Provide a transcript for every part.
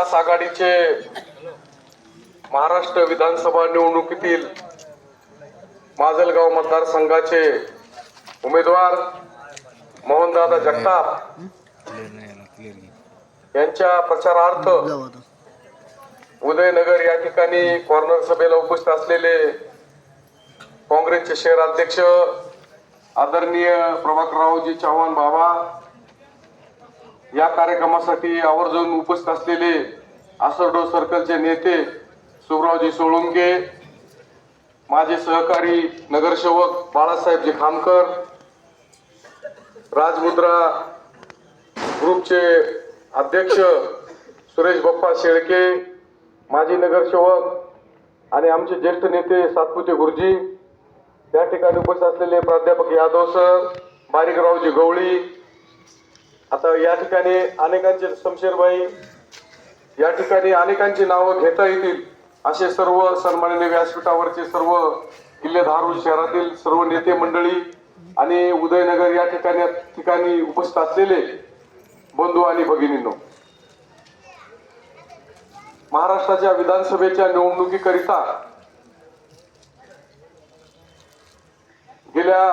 महाविकास आघाडीचे महाराष्ट्र विधानसभा निवडणुकीतील माजलगाव मतदारसंघाचे उमेदवार मोहनदादा जगताप यांच्या प्रचारार्थ उदयनगर या ठिकाणी कॉर्नर सभेला उपस्थित असलेले काँग्रेसचे शहर अध्यक्ष आदरणीय प्रभाकररावजी चव्हाण बाबा या कार्यक्रमासाठी आवर्जून उपस्थित असलेले आसरडो सर्कलचे नेते सुभरावजी सोळुंके माझे सहकारी नगरसेवक बाळासाहेबजी खामकर राजमुद्रा ग्रुपचे अध्यक्ष सुरेश बप्पा शेळके माजी नगरसेवक आणि आमचे ज्येष्ठ नेते सातपुते गुरुजी त्या ठिकाणी उपस्थित असलेले प्राध्यापक यादव सर बारीकरावजी गवळी आता या ठिकाणी अनेकांचे शमशेरबाई या ठिकाणी अनेकांची नावं घेता येतील असे सर्व सन्माननीय व्यासपीठावरचे सर्व किल्ले धारूर शहरातील सर्व नेते मंडळी आणि उदयनगर या ठिकाणी ठिकाणी उपस्थित असलेले बंधू आणि भगिनींनो महाराष्ट्राच्या विधानसभेच्या निवडणुकीकरिता गेल्या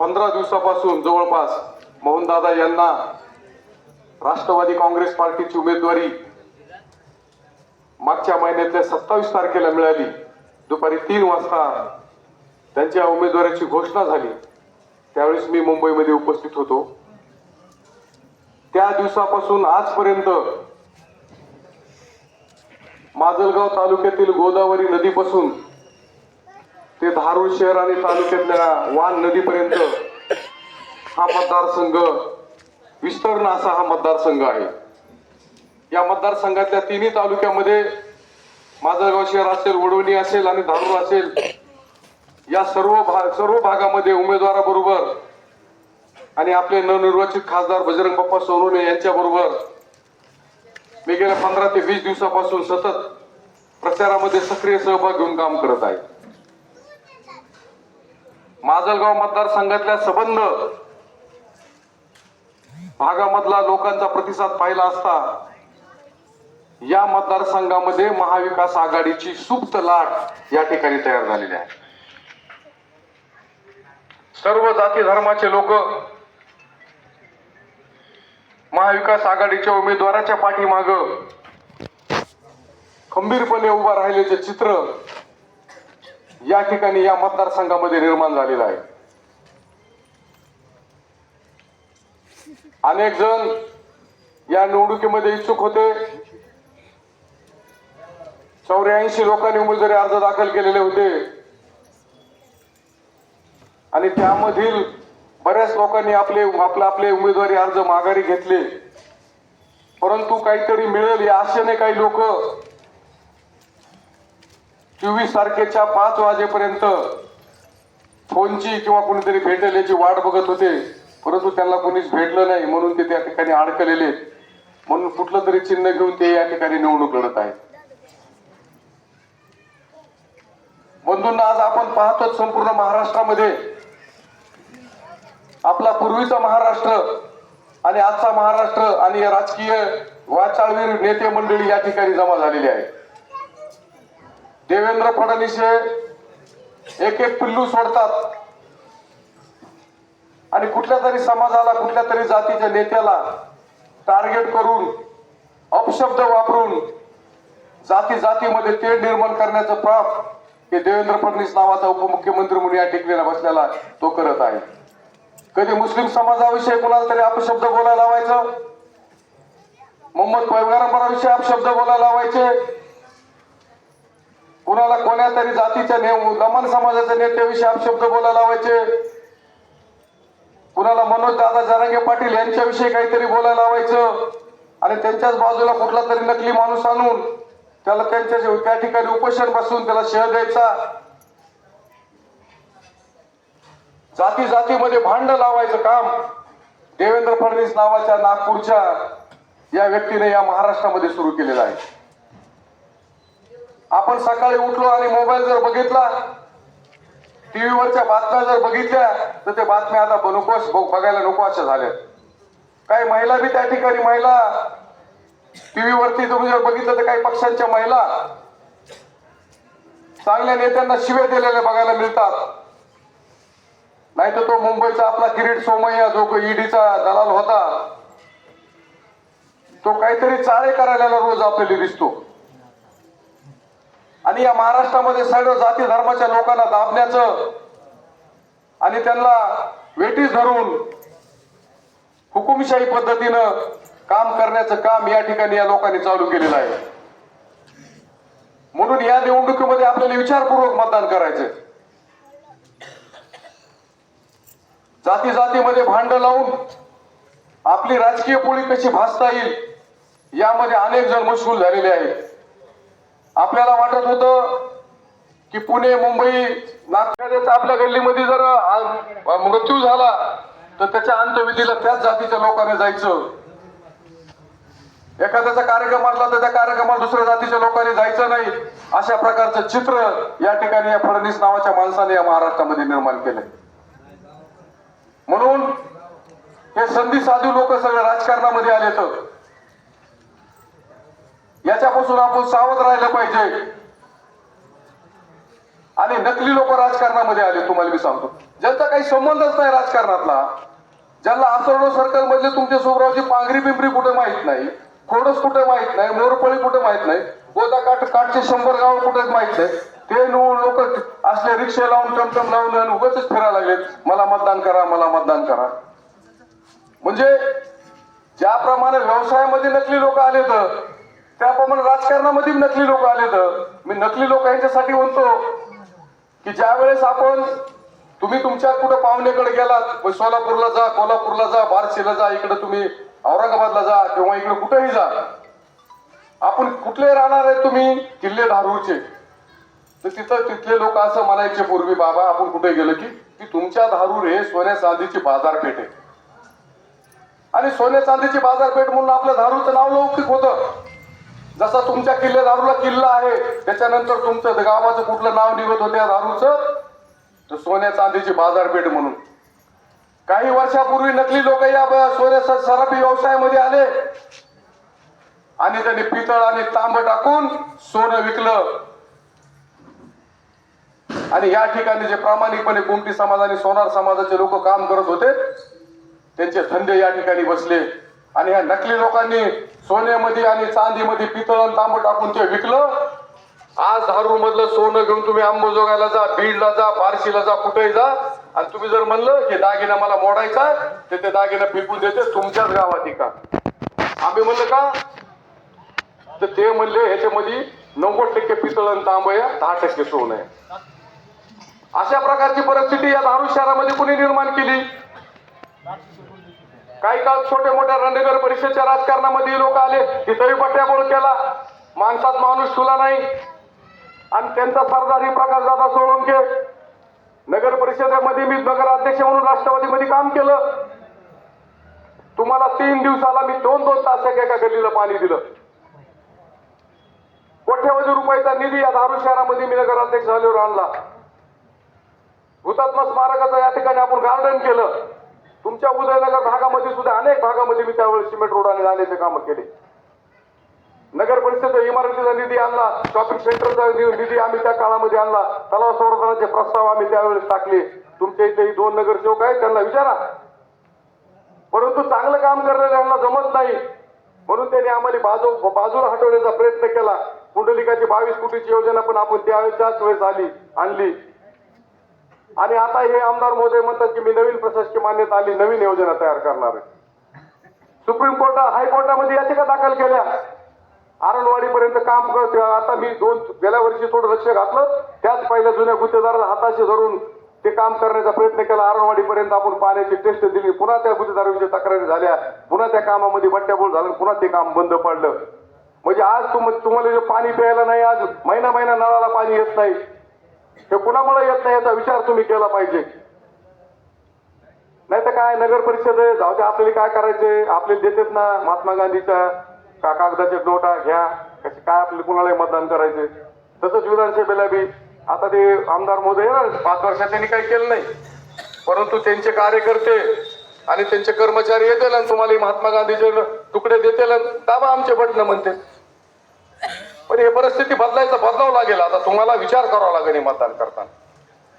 पंधरा दिवसापासून जवळपास मोहनदादा यांना राष्ट्रवादी काँग्रेस पार्टीची उमेदवारी मागच्या महिन्यातल्या सत्तावीस तारखेला मिळाली. दुपारी तीन वाजता त्यांच्या उमेदवाराची घोषणा झाली. त्यावेळेस मी मुंबईमध्ये उपस्थित होतो. त्या दिवसापासून आजपर्यंत माजलगाव तालुक्यातील गोदावरी नदीपासून ते धारूर शहर आणि तालुक्यातल्या वान नदीपर्यंत हा मतदारसंघ विस्तीर्ण असा हा मतदारसंघ आहे. या मतदारसंघातल्या तिन्ही तालुक्यामध्ये माजलगाव शहर असेल वडवणी असेल आणि धारूर असेल या सर्व भाग सर्व भागामध्ये उमेदवाराबरोबर आणि आपले नवनिर्वाचित खासदार बजरंग बाप्पा सोनवणे यांच्याबरोबर मी गेल्या पंधरा ते वीस दिवसापासून सतत प्रचारामध्ये सक्रिय सहभाग घेऊन काम करत आहे. माजलगाव मतदारसंघातल्या संबंध भागामधला लोकांचा प्रतिसाद पाहिला असता या मतदारसंघामध्ये महाविकास आघाडीची सुप्त लाट या ठिकाणी तयार झालेली आहे. सर्व जाती धर्माचे लोक महाविकास आघाडीच्या उमेदवाराच्या पाठीमाग खंबीरपणे उभा राहिल्याचे चित्र या ठिकाणी या मतदारसंघामध्ये निर्माण झालेलं आहे. अनेक जण या निवडणुकीमध्ये इच्छुक होते. चौऱ्याऐंशी लोकांनी उमेदवारी अर्ज दाखल केलेले होते. आणि त्यामधील बऱ्याच लोकांनी आपले आपले आपले उमेदवारी अर्ज माघारी घेतले. परंतु काहीतरी मिळेल या आशेने काही लोक चोवीस तारखेच्या पाच वाजेपर्यंत फोनची किंवा कोणीतरी भेटेल याची वाट बघत होते. परंतु त्यांना कोणीच भेटलं नाही म्हणून ते त्या ठिकाणी अडकलेले आहेत. म्हणून कुठलं तरी चिन्ह घेऊन ते या ठिकाणी निवडणूक लढत आहेत. बंधूंना आज आपण पाहतो संपूर्ण महाराष्ट्रामध्ये. आपला पूर्वीचा महाराष्ट्र आणि आजचा महाराष्ट्र आणि राजकीय वाचाळवीर नेते मंडळी या ठिकाणी जमा झालेली आहे. देवेंद्र फडणवीस हे एक एक पिल्लू सोडतात. आणि कुठल्या तरी समाजाला कुठल्या तरी जातीच्या नेत्याला टार्गेट करून अपशब्द वापरून जाती जातीमध्ये तेढ निर्माण करण्याचं प्राप हे देवेंद्र फडणवीस नावाचा उपमुख्यमंत्री म्हणून या टिकलेला बसलेला तो करत आहे. कधी मुस्लिम समाजाविषयी कोणाला तरी अपशब्द बोलायला लावायचं? मोहम्मद पैगंबराविषयी अपशब्द बोलायला लावायचे? कुणाला कोण्या तरी जातीच्या ने दमन समाजाच्या नेत्याविषयी अपशब्द बोलायला लावायचे? कुणाला मनोज दादा जरांगे पाटील यांच्याविषयी काहीतरी बोलायला लावायचं? आणि त्यांच्याच बाजूला कुठला तरी नकली माणूस आणून त्याला त्यांच्या त्या ठिकाणी उपोषण बसून त्याला शेअर द्यायचा? जाती जातीमध्ये भांड लावायचं काम. देवेंद्र फडणवीस नावाच्या नागपूरच्या या व्यक्तीने या महाराष्ट्रामध्ये सुरू केलेलं आहे. आपण सकाळी उठलो आणि मोबाईल जर बघितला टीव्हीवरच्या बातम्या जर बघितल्या तर ते बातम्या आता नको बघायला नको अशा झाल्या काही महिला बी त्या ठिकाणी महिला. टीव्ही वरती तुम्ही जर बघितलं तर काही पक्षांच्या महिला. चांगल्या नेत्यांना शिव्या दिलेल्या बघायला मिळतात. नाही तर तो मुंबईचा आपला किरीट सोमय्या जो ईडीचा दलाल होता तो काहीतरी चाळे करायला रोज आपल्याला दिसतो. आणि या महाराष्ट्रामध्ये सर्व जाती धर्माच्या लोकांना दाबण्याचं आणि त्यांना वेटीस धरून हुकुमशाही पद्धतीनं काम करण्याचं काम या ठिकाणी या लोकांनी चालू केलेलं आहे. म्हणून या निवडणुकीमध्ये आपल्याला विचारपूर्वक मतदान करायचं जाती जातीमध्ये भांड लावून आपली राजकीय पोळी कशी भासता येईल यामध्ये अनेक जण मशगूल झालेले आहेत. आपल्याला वाटत होतं की पुणे मुंबई नागपुराचा आपल्या गल्लीमध्ये जर मृत्यू झाला तर त्याच्या अंत्यविधीला त्याच जातीच्या लोकांनी जायचं. एखाद्याचा कार्यक्रम असला तर त्या कार्यक्रमाला दुसऱ्या जातीच्या लोकांनी जायचं नाही. अशा प्रकारचं चित्र या ठिकाणी या फडणवीस नावाच्या माणसाने या महाराष्ट्रामध्ये निर्माण केलंय. म्हणून हे संधी साधू लोक सगळं राजकारणामध्ये आले तर याच्यापासून आपण सावध राहिलं पाहिजे. आणि नकली लोक राजकारणामध्ये आले तुम्हाला मी सांगतो. ज्यांचा काही संबंधच नाही राजकारणातला ज्यांना आसर्व सर्कल मधले तुमच्या सोबरावची पांघरी पिंपरी कुठे माहीत नाही खोडस कुठे माहीत नाही मोरपळी कुठे माहीत नाही गोदा काठ काठचे शंभर गाव कुठे माहीत नाही ते लोक असले रिक्षा लावून टमटम लावून आणि उगाच फिरायला लागलेत मला मतदान करा मला मतदान करा. म्हणजे ज्याप्रमाणे व्यवसायामध्ये नकली लोक आले तर त्याप्रमाणे राजकारणामध्ये नकली लोक आले तर. मी नकली लोक यांच्यासाठी म्हणतो की ज्या वेळेस आपण तुम्ही तुमच्या कुठं पाहुण्याकडे गेलात सोलापूरला जा कोल्हापूरला जा बारशीला जा इकडे तुम्ही औरंगाबादला जा किंवा इकडे कुठेही जा. आपण कुठले राहणार आहे तुम्ही? किल्ले धारूरचे तर तिथं तिथले लोक असं म्हणायचे पूर्वी बाबा आपण कुठे गेलो की की तुमच्या धारूर हे सोन्या चांदीची बाजारपेठ आहे. आणि सोन्या चांदीची बाजारपेठ म्हणून आपल्या धारूरचं नाव लौकिक होतं. जसा तुमच्या किल्ले दारूला किल्ला आहे त्याच्यानंतर तुमचं गावाचं कुठलं नाव निघत होत्या दारूचं? तर सोन्या चांदीची बाजारपेठ म्हणून. काही वर्षापूर्वी नकली लोक या सोन्या सराफी व्यवसायामध्ये आले. आणि त्यांनी पितळ आणि तांब टाकून सोनं विकलं. आणि या ठिकाणी जे प्रामाणिकपणे कुमटी समाज आणि सोनार समाजाचे लोक काम करत होते त्यांचे धंदे या ठिकाणी बसले. आणि ह्या नकली लोकांनी सोन्यामध्ये आणि चांदीमध्ये पितळ आणि तांब टाकून ते विकलं. आज धारूर मधलं सोनं घेऊन तुम्ही अंबोजोगायला जा बीडला जा बार्शीला जा कुठेही जा. आणि तुम्ही जर म्हणलं की दागिना मला मोडायचा तर ते दागिना फेकून देते तुमच्याच गावात का आम्ही म्हणलं का? तर ते म्हणले ह्याच्यामध्ये नव्वद टक्के पितळ आणि तांब आहे दहा टक्के सोनं आहे. अशा प्रकारची परिस्थिती या धारूर शहरामध्ये कुणी निर्माण केली? काही काळ छोट्या मोठ्या रणनगर परिषदेच्या राजकारणामध्ये लोक आले. तिथंही बट्ट्याबोळ केला. माणसात माणूस ठुला नाही. आणि त्यांचा सरदार प्रकाश दादा सोळंके. नगर परिषदेमध्ये मी नगराध्यक्ष म्हणून राष्ट्रवादीमध्ये काम केलं. तुम्हाला तीन दिवसाला मी दोन दोन तास एका गल्लीला पाणी दिलं. कोठ्यावधी रुपयाचा निधी या धारू शहरामध्ये मी नगराध्यक्ष झाल्यावर आणला. हुतात्मा स्मारकाचं या ठिकाणी आपण गार्डन केलं. तुमच्या उदयनगर भागामध्ये सुद्धा अनेक भागामध्ये मी त्यावेळेस सिमेंट रोडाने आणि नाल्याचे काम केले. नगर परिषदेचा इमारतीचा निधी आणला शॉपिंग सेंटरचा निधी आम्ही त्या काळामध्ये आणला तलाव संवर्धनाचे प्रस्ताव आम्ही त्यावेळेस टाकले. तुमच्या इथेही दोन नगरसेवक आहेत त्यांना विचारा. परंतु चांगलं काम करणाऱ्यांना जमत नाही. म्हणून त्यांनी आम्हाला बाजू बाजूला हटवण्याचा प्रयत्न केला. कुंडलिकाची बावीस कोटीची योजना पण आपण त्यावेळेस त्याच वेळेस आली आणली. आणि आता हे आमदार महोदय म्हणतात की मी नवीन प्रशासकीय मान्यता आली नवीन योजना तयार करणार आहे. सुप्रीम कोर्ट हायकोर्टामध्ये याचिका दाखल केल्या. आरणवाडी पर्यंत काम करत आता मी दोन गेल्या वर्षी थोडं लक्ष घातलं. त्याच पहिल्या जुन्या गुत्तेदाराला हाताशी धरून ते काम करण्याचा प्रयत्न केला. आरणवाडी पर्यंत आपण पाण्याची टेस्ट दिली. पुन्हा त्या गुत्तेदाराविषयी तक्रारी झाल्या. पुन्हा त्या कामामध्ये बट्ट्याबोळ झालं. पुन्हा ते काम बंद पडलं. म्हणजे आज तुम तुम्हाला जे पाणी प्यायला नाही आज महिना महिना नळाला पाणी येत नाही. हे कुणामुळे येत नाही याचा विचार तुम्ही केला पाहिजे. नाही तर काय नगर परिषद आहे, जाऊ दे आपल्याला काय करायचे आपल्याला देतात ना महात्मा गांधीच्या का कागदाचे नोटा घ्या. कसे काय आपल्याला कुणाला मतदान करायचे तसंच विधानसभेला बी. आता ते आमदार मोदी आहे ना पाच वर्षात त्यांनी काही केलं नाही. परंतु त्यांचे कार्यकर्ते आणि त्यांचे कर्मचारी येतील आणि तुम्हाला महात्मा गांधीचे तुकडे देतील आणि दाबा आमचे बटणं म्हणते पण हे परिस्थिती बदलायचं बदलावं लागेल. आता तुम्हाला विचार करावा लागेल हे मतदान करताना.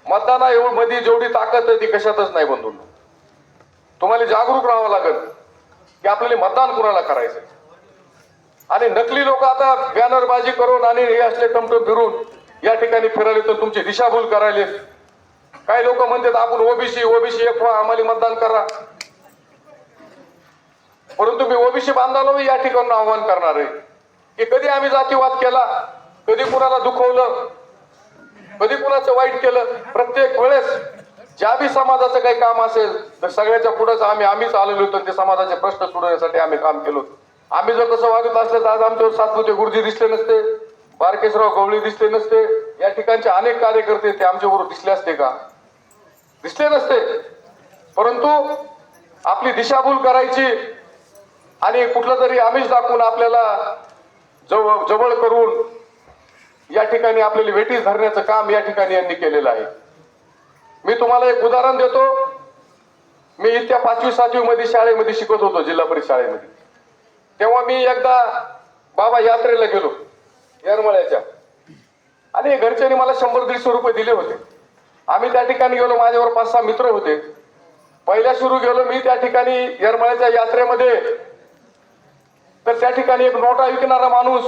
मतदाना एवढं मध्ये जेवढी ताकद आहे ती कशातच नाही बंधून. तुम्हाला जागरूक राहावं लागेल की आपल्याला मतदान कुणाला करायचं आणि नकली लोक आता बॅनरबाजी करून आणि हे असले टमटम फिरून या ठिकाणी फिरायले तर तुमची दिशाभूल करायले. काही लोक म्हणतात आपण ओबीसी ओबीसी एक व्हा आम्हाला मतदान करा. परंतु मी ओबीसी बांधवाला या ठिकाणी आव्हान करणार आहे. की कधी आम्ही जातीवाद केला कधी कुणाला दुखवलं कधी कुणाचं वाईट केलं प्रत्येक वेळेस ज्या बी समाजाचं काही काम असेल तर सगळ्याच्या पुढेच आम्ही आम्हीच आलेलो होतो ते समाजाचे प्रश्न सोडवण्यासाठी आम्ही काम केलो आम्ही जर कसं वागत असलं तर आज आमच्यावर सातपुते गुरुजी दिसले नसते बारकेशराव गवळी दिसले नसते. या ठिकाणचे अनेक कार्यकर्ते ते आमच्याबरोबर दिसले असते का? दिसले नसते. परंतु आपली दिशाभूल करायची आणि कुठलं तरी आमिष दाखवून आपल्याला जवळ जवळ करून या ठिकाणी आपल्याला वेटीस धरण्याचं काम या ठिकाणी यांनी केलेलं आहे. मी तुम्हाला एक उदाहरण देतो. मी इतक्या पाचवी सातवी मध्ये शाळेमध्ये शिकत होतो जिल्हा परिषद शाळेमध्ये. तेव्हा मी एकदा बाबा यात्रेला गेलो येरमळ्याच्या. आणि घरच्यांनी मला शंभर दीडशे रुपये दिले होते. आम्ही त्या ठिकाणी गेलो माझ्यावर पाच सहा मित्र होते. पहिल्या सुरू गेलो मी त्या ठिकाणी येरमळ्याच्या यात्रेमध्ये. तर त्या ठिकाणी एक नोटा विकणारा माणूस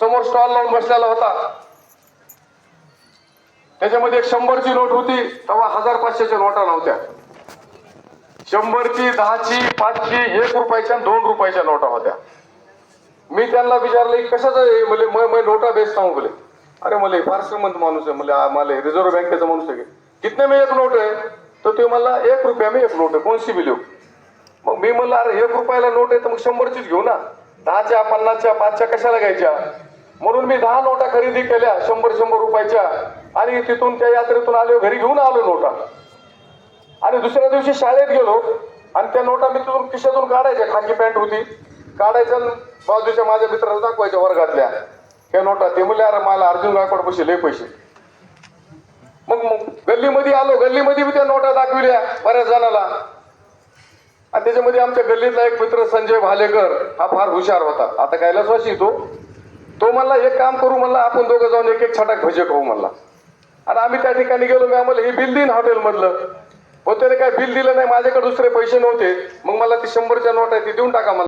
समोर स्टॉल लावून बसलेला होता. त्याच्यामध्ये एक शंभरची नोट होती तेव्हा हजार पाचशेच्या नोटा नव्हत्या. शंभरची दहाची पाचची एक रुपयाच्या दोन रुपयाच्या नोटा होत्या. मी त्यांना विचारलं की कशाचं म्हणजे मग मग नोटा बेचता हूं बोले अरे मला फार श्रीमंत माणूस आहे. मला मला रिझर्व्ह बँकेचा माणूस आहे. कितने मी एक नोट आहे? तर ते मला एक रुपया मी एक नोट आहे कोणशी बिलो मग मी म्हणलं अरे एक रुपयाला नोट आहे तर मग शंभरचीच घेऊ ना. दहाच्या पन्नासच्या पाचच्या कशाला घ्यायच्या? म्हणून मी दहा नोटा खरेदी केल्या शंभर शंभर रुपयाच्या. आणि तिथून त्या यात्रेतून आलो घरी घेऊन आलो नोटा. आणि दुसऱ्या दिवशी शाळेत गेलो. आणि त्या नोटा मी तिथून खिशातून काढायच्या खाकी पॅन्ट होती. काढायच्या बाजूच्या माझ्या मित्राला दाखवायच्या वर्गातल्या. हे नोटा ते म्हणले अरे मला अर्जुन गायकवाड पैसे लय पैसे. मग मग गल्लीमध्ये आलो. गल्लीमध्ये बी त्या नोटा दाखविल्या बऱ्याच जणाला. आणि त्याच्यामध्ये आमच्या गल्लीतला एक मित्र संजय भालेकर हा फार हुशार होता. आता कैलासवासी तो? तो म्हणला एक काम करू म्हणला आपण दोघं जाऊन एक एक छटाक भजे खाऊ म्हणला. आणि आम्ही त्या ठिकाणी गेलो मी आम्हाला हे बिल देईन हॉटेल मधलं. पण त्याने काय बिल दिलं नाही माझ्याकडे दुसरे पैसे नव्हते. मग मला ती शंभरच्या नोट आहे ती देऊन टाका मला